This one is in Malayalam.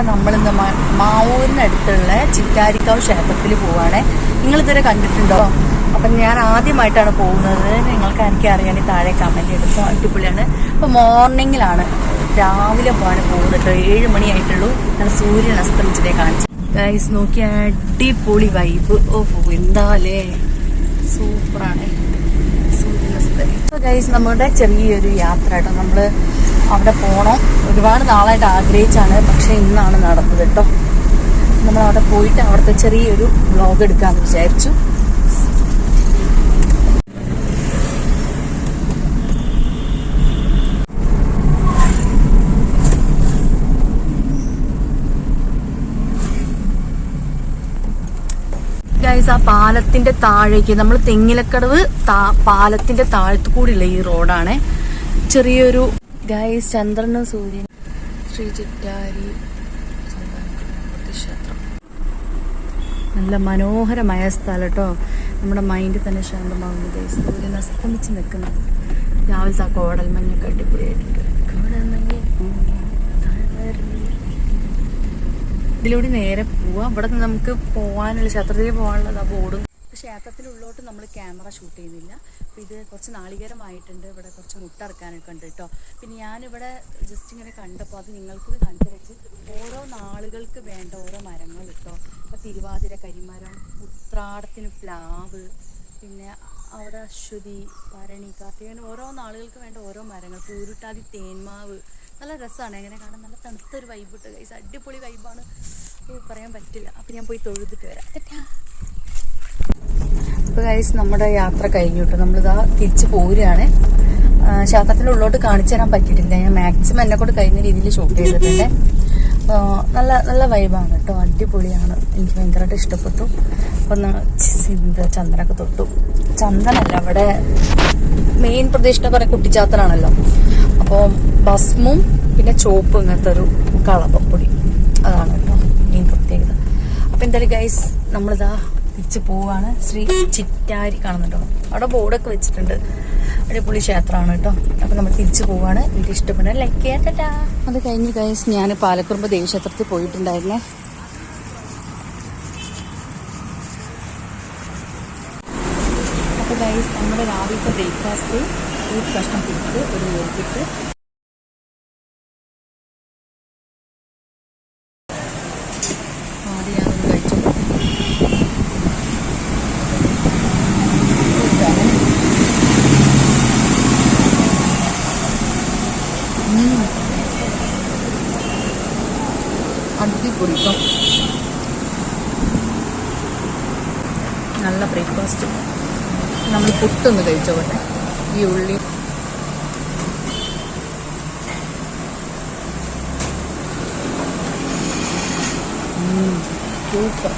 അപ്പം നമ്മളിന്ന് ഇന്ന് മാവൂരിനടുത്തുള്ള ചിറ്റാരിക്കാവ് ക്ഷേത്രത്തിൽ പോവാണേ. നിങ്ങളിതുവരെ കണ്ടിട്ടുണ്ടോ? അപ്പം ഞാൻ ആദ്യമായിട്ടാണ് പോകുന്നത്. നിങ്ങൾക്ക് എനിക്ക് അറിയാൻ താഴെ കമന്റ് എടുക്കും അടിപൊളിയാണ്. അപ്പോൾ മോർണിംഗിലാണ് രാവിലെ പോകാൻ പോകുന്നത് കേട്ടോ. ഏഴ് മണിയായിട്ടുള്ളൂ. ഞാൻ സൂര്യൻ അസ്തമിച്ചതേ കാണിച്ചു. ഗൈസ് നോക്കിയ അടിപൊളി വൈബ് ഓ എന്താ അല്ലേ? സൂപ്പറാണ് ഗൈസ് നമ്മുടെ ചെറിയൊരു യാത്ര കേട്ടോ നമ്മൾ അവിടെ പോണോ? ഒരുപാട് നാളായിട്ട് ആഗ്രഹിച്ചാണ് പക്ഷെ ഇന്നാണ് നടന്നത് കേട്ടോ നമ്മൾ അവിടെ പോയിട്ട് അവിടുത്തെ ചെറിയൊരു ബ്ലോഗ് എടുക്കാന്ന് വിചാരിച്ചു. ഗൈസ് ആ പാലത്തിന്റെ താഴേക്ക് നമ്മൾ തെങ്ങിലക്കടവ് പാലത്തിന്റെ താഴത്തു കൂടിയുള്ള ഈ റോഡാണ്. ചെറിയൊരു ഗൈസ് ചന്ദ്രനും സൂര്യൻ ശ്രീ ചിറ്റാരി ക്ഷേത്രം. നല്ല മനോഹരമായ സ്ഥലം കേട്ടോ നമ്മുടെ മൈൻഡ് തന്നെ ശാന്തമാകുന്നു ഗൈസ് സൂര്യൻ അസ്തമിച്ച് നിൽക്കുന്നു രാവിലത്തെ ആ കോടൽ മഞ്ഞൊക്കെ അടിപൊളിയായിട്ടുണ്ട്. കോടൽ മഞ്ഞ് ഇതിലൂടെ നേരെ പോവാം. ഇവിടെ നിന്ന് നമുക്ക് പോകാനുള്ള ക്ഷേത്രത്തിൽ പോകാനുള്ളത് ബോർഡും ക്ഷേത്രത്തിന്റെ ഉള്ളോട്ട് നമ്മൾ ക്യാമറ ഷൂട്ട് ചെയ്യുന്നില്ല. അപ്പോൾ ഇത് കുറച്ച് നാളികേരമായിട്ടുണ്ട്. ഇവിടെ കുറച്ച് മുട്ടറക്കാനൊക്കെ ഉണ്ട് കേട്ടോ. പിന്നെ ഞാനിവിടെ ജസ്റ്റ് ഇങ്ങനെ കണ്ടപ്പോൾ അത് നിങ്ങൾക്ക് കാണിച്ചു വെച്ച് ഓരോ നാളുകൾക്ക് വേണ്ട ഓരോ മരങ്ങൾ കേട്ടോ. അപ്പോൾ തിരുവാതിര കരിമരം ഉത്രാടത്തിന് പ്ലാവ് പിന്നെ അവിടെ അശ്വതി ഭരണി കാർത്തിക അങ്ങനെ ഓരോ നാളുകൾക്ക് വേണ്ട ഓരോ മരങ്ങൾ പൂരുട്ടാതി തേന്മാവ് നല്ല രസമാണ്. എങ്ങനെ കാണാൻ നല്ല തണുത്തൊരു വൈബ് ഇട്ട് ഗൈസ് അടിപൊളി വൈബാണ് പറയാൻ പറ്റില്ല. അപ്പം ഞാൻ പോയി തൊഴുതിട്ട് വരാം. അപ്പോൾ ഗൈസ് നമ്മുടെ യാത്ര കഴിഞ്ഞു നമ്മളിതാ തിരിച്ച് പോരുകയാണ്. ശാസ്ത്രത്തിന്റെ ഉള്ളോട്ട് കാണിച്ചു തരാൻ പറ്റിയിട്ടില്ല. ഞാൻ മാക്സിമം എന്നെ കൊണ്ട് കഴിയുന്ന രീതിയിൽ ഷൂട്ട് ചെയ്തിട്ടുണ്ട്. നല്ല നല്ല വൈബാണ് കേട്ടോ അടിപൊളിയാണ്. എനിക്ക് ഭയങ്കരമായിട്ട് ഇഷ്ടപ്പെട്ടു. അപ്പം സിന്ത ചന്ദനൊക്കെ തൊട്ടു. ചന്ദനല്ല അവിടെ മെയിൻ പ്രതിഷ്ഠ പറയാൻ കുട്ടിച്ചാത്തനാണല്ലോ. അപ്പോൾ ഭസ്മും പിന്നെ ചോപ്പ് ഇങ്ങനത്തെ ഒരു കളപ്പപ്പൊടി അതാണ് കേട്ടോ മെയിൻ പ്രത്യേകത. അപ്പം എന്തായാലും ഗൈസ് നമ്മളിതാ തിരിച്ച് പോവാണ്. ശ്രീ ചിറ്റാരി കാണുന്നുണ്ടോ അവിടെ ബോർഡൊക്കെ വെച്ചിട്ടുണ്ട്. അടിപൊളി ക്ഷേത്രമാണ് കേട്ടോ. അപ്പം നമ്മൾ തിരിച്ചു പോവാണ്. എനിക്ക് ഇഷ്ടപ്പെടാൻ ലൈക്ക് ചെയ്യാൻ അത് കഴിഞ്ഞ് ഗൈസ് ഞാൻ പാലക്കുറുമ്പ് ദേവീക്ഷേത്രത്തിൽ പോയിട്ടുണ്ടായിരുന്നേ. അപ്പോൾ ഗൈസ് നമ്മുടെ രാവിലത്തെ ബ്രേക്ക്ഫാസ്റ്റ് ഒരു കഷ്ണം പുട്ട് ഒരു ഓർപ്പിട്ട് ആദ്യം ഞാനൊന്ന് കഴിച്ചു ഉം. നല്ല ബ്രേക്ക്ഫാസ്റ്റ് നമ്മൾ പുട്ടൊന്ന് കഴിച്ചോട്ടെ. ഈ ഉള്ളി. സൂപ്പർ